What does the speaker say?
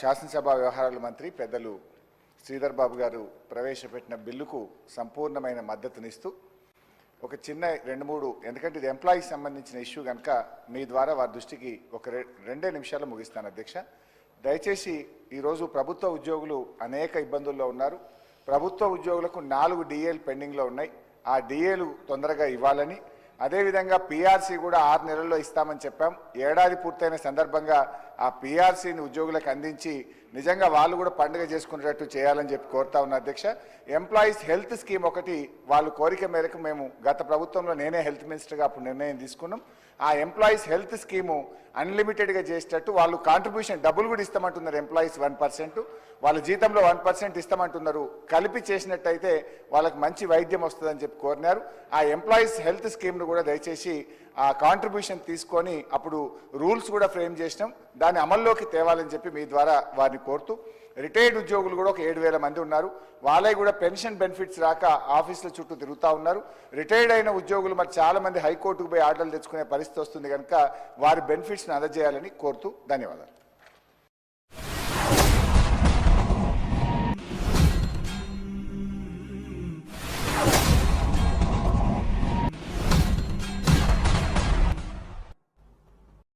శాసనసభ వ్యవహారాల మంత్రి పెద్దలు శ్రీధర్ బాబు గారు ప్రవేశపెట్టిన బిల్లుకు సంపూర్ణమైన మద్దతునిస్తూ ఒక చిన్న రెండు మూడు ఎందుకంటే ఇది ఎంప్లాయీస్ సంబంధించిన ఇష్యూ కనుక మీ ద్వారా వారి దృష్టికి ఒక రె- రెండే నిమిషాలు ముగిస్తాను అధ్యక్ష. దయచేసి ఈరోజు ప్రభుత్వ ఉద్యోగులు అనేక ఇబ్బందుల్లో ఉన్నారు. ప్రభుత్వ ఉద్యోగులకు నాలుగు డిఏలు పెండింగ్లో ఉన్నాయి. ఆ డిఏలు తొందరగా ఇవ్వాలని అదేవిధంగా పీఆర్సీ కూడా ఆరు నెలల్లో ఇస్తామని చెప్పాం. ఏడాది పూర్తయిన సందర్భంగా ఆ పీఆర్సీని ఉద్యోగులకు అందించి నిజంగా వాళ్ళు కూడా పండుగ చేసుకునేటట్టు చేయాలని చెప్పి కోరుతా ఉన్నా అధ్యక్ష. ఎంప్లాయీస్ హెల్త్ స్కీమ్ ఒకటి వాళ్ళు కోరిక మేరకు మేము గత ప్రభుత్వంలో నేనే హెల్త్ మినిస్టర్గా అప్పుడు నిర్ణయం తీసుకున్నాం. ఆ ఎంప్లాయీస్ హెల్త్ స్కీము అన్లిమిటెడ్గా చేసేటట్టు వాళ్ళు కాంట్రిబ్యూషన్ డబ్బులు కూడా ఇస్తామంటున్నారు ఎంప్లాయీస్ వన్ పర్సెంట్ వాళ్ళ జీతంలో వన్ పర్సెంట్ ఇస్తామంటున్నారు. కలిపి చేసినట్టయితే వాళ్ళకి మంచి వైద్యం వస్తుందని చెప్పి కోరినారు. ఆ ఎంప్లాయీస్ హెల్త్ స్కీమ్ను కూడా దయచేసి ఆ కాంట్రిబ్యూషన్ తీసుకొని అప్పుడు రూల్స్ కూడా ఫ్రేమ్ చేసినాం. దాన్ని అమల్లోకి తేవాలని చెప్పి మీ ద్వారా వారిని కోరుతూ రిటైర్డ్ ఉద్యోగులు కూడా ఒక ఏడు వేల మంది ఉన్నారు. వాళ్ళకి కూడా పెన్షన్ బెనిఫిట్స్ రాక ఆఫీసుల చుట్టూ తిరుగుతూ ఉన్నారు. రిటైర్డ్ అయిన ఉద్యోగులు మరి చాలా మంది హైకోర్టుకు పోయి ఆర్డర్లు తెచ్చుకునే పరిస్థితి వస్తుంది కనుక వారి బెనిఫిట్స్ని అందజేయాలని కోరుతూ ధన్యవాదాలు.